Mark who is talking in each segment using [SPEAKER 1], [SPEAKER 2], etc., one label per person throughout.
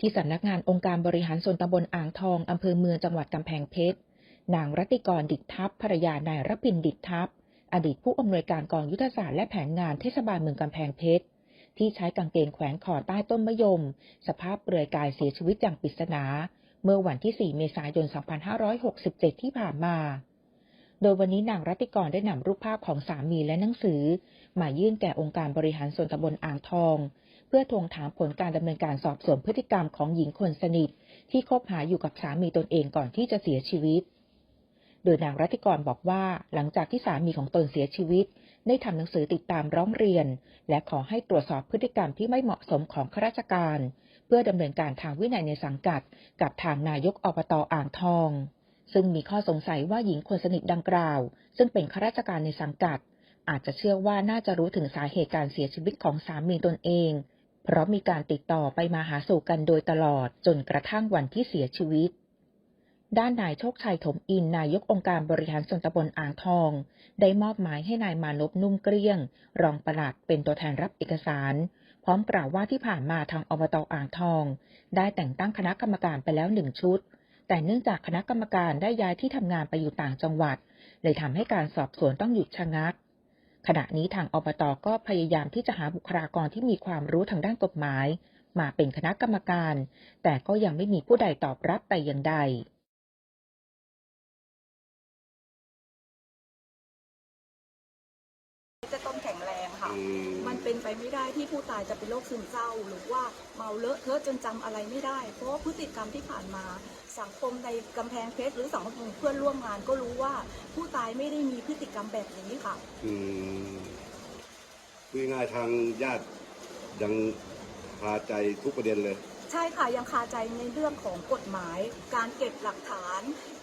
[SPEAKER 1] ที่สำนักงานองค์การบริหารส่วนตำบลอ่างทองอำเภอเมืองจังหวัดกำแพงเพชร นางรัติกรดิษทัพภรรยานายรพินดิษทัพอดีตผู้อำนวยการกองยุทธศาสตร์และแผนงานเทศบาลเมืองกำแพงเพชร ที่ใช้กางเกงแขวนคอใต้ต้นมะยม สภาพเปลือยกายเสียชีวิตอย่างปริศนา เมื่อวันที่ 4 เมษายน 2567 ที่ผ่านมา โดยวันนี้นางรัติกรได้นำรูปภาพของสามีและหนังสือ มายื่นแก่องค์การบริหารส่วนตำบลอ่างทอง เพื่อทวงถามผลการดำเนินการสอบสวนพฤติกรรมของหญิงคนสนิท ที่คบหาอยู่กับสามีตนเองก่อนที่จะเสียชีวิต โดยนางรัติกรบอกว่าหลังจากที่สามีของตนเสียชีวิต ได้ทำหนังสือติดตามร้องเรียน และขอให้ตรวจสอบพฤติกรรมที่ไม่เหมาะสมของข้าราชการ เพื่อดำเนินการทางวินัยในสังกัด กับทางนายกอบตอ่างทอง ซึ่งมีข้อสงสัยว่าหญิงคนสนิทดังกล่าว ซึ่งเป็นข้าราชการในสังกัดอาจจะเชื่อว่าน่าจะรู้ถึงสาเหตุการเสียชีวิตของสามีตนเอง เพราะมีการติดต่อไปมาหาสู่กันโดยตลอดจนกระทั่งวันที่เสียชีวิต ด้านนายโชคชัยถมอินนายกองค์การบริหารส่วนตำบลอ่างทอง ได้มอบหมายให้นายมานพนุ่มเกลี้ยง รองปลัดเป็นตัวแทนรับเอกสาร พร้อมกล่าวว่าที่ผ่านมาทางอบตอ่างทอง ได้แต่งตั้งคณะกรรมการไปแล้วหนึ่งชุด แต่เนื่องจากคณะกรรมการได้ย้ายที่ทำงานไปอยู่ต่างจังหวัด เลยทำให้การสอบสวนต้องหยุดชะงัก ขณะนี้ทางอบตก็พยายามที่จะหาบุคลากรที่มีความรู้ทางด้านกฎหมาย มาเป็นคณะกรรมการ แต่ก็ยังไม่มีผู้ใดตอบรับแต่อย่างใด
[SPEAKER 2] ค่ะ
[SPEAKER 3] อืม
[SPEAKER 2] มันเป็นไปไม่ได้ที่ผู้ตายจะเป็นโรคซึมเศร้า หรือว่าเมาเลอะเทอะจนจำอะไรไม่ได้ เพราะว่าพฤติกรรมที่ผ่านมา สังคมในกำแพงเพชรหรือสังคมเพื่อนร่วมงานก็รู้ว่าผู้ตายไม่ได้มีพฤติกรรมแบบนี้ค่ะ
[SPEAKER 3] อืมพูดง่ายๆทางญาติยังคาใจทุกประเด็นเลย
[SPEAKER 2] ใช่ค่ะยังคาใจในเรื่องของกฎหมาย การเก็บหลักฐาน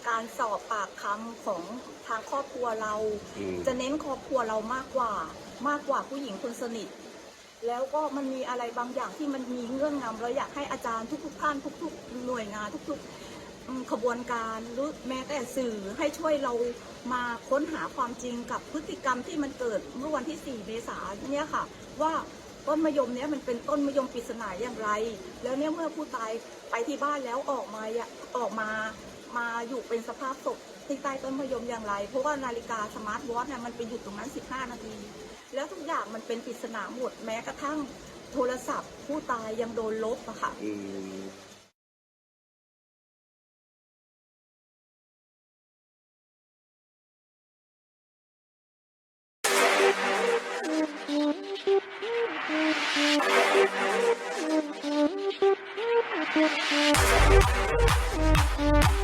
[SPEAKER 2] การสอบปากคำของทางครอบครัวเรา
[SPEAKER 3] อืม
[SPEAKER 2] จะเน้นครอบครัวเรามากกว่ามากกว่าผู้หญิงคนสนิท แล้วก็มันมีอะไรบางอย่างที่มันมีเงื่อนงำเราอยากให้อาจารย์ทุกๆท่านทุก ๆ หน่วยงานทุกๆอืมขบวนการหรือแม้แต่สื่อให้ช่วยเรามาค้นหาความจริงกับพฤติกรรมที่มันเกิดเมื่อวันที่ 4 เมษายนเนี่ยค่ะ ว่า ต้นมะยมเนี้ยมันเป็นต้นมะยมปริศนาอย่างไร แล้วเนี่ยเมื่อผู้ตายไปที่บ้านแล้วออกมาอะออกมามาอยู่เป็นสภาพศพที่ใต้ต้นมะยมอย่างไร เพราะว่านาฬิกาสมาร์ทวอทเนี่ยมันไปหยุดตรงนั้น 15 นาที แล้วทุกอย่างมันเป็นปริศนาหมดแม้กระทั่งโทรศัพท์ ผู้ตายยังโดนลบอะค่ะ
[SPEAKER 4] Thank you.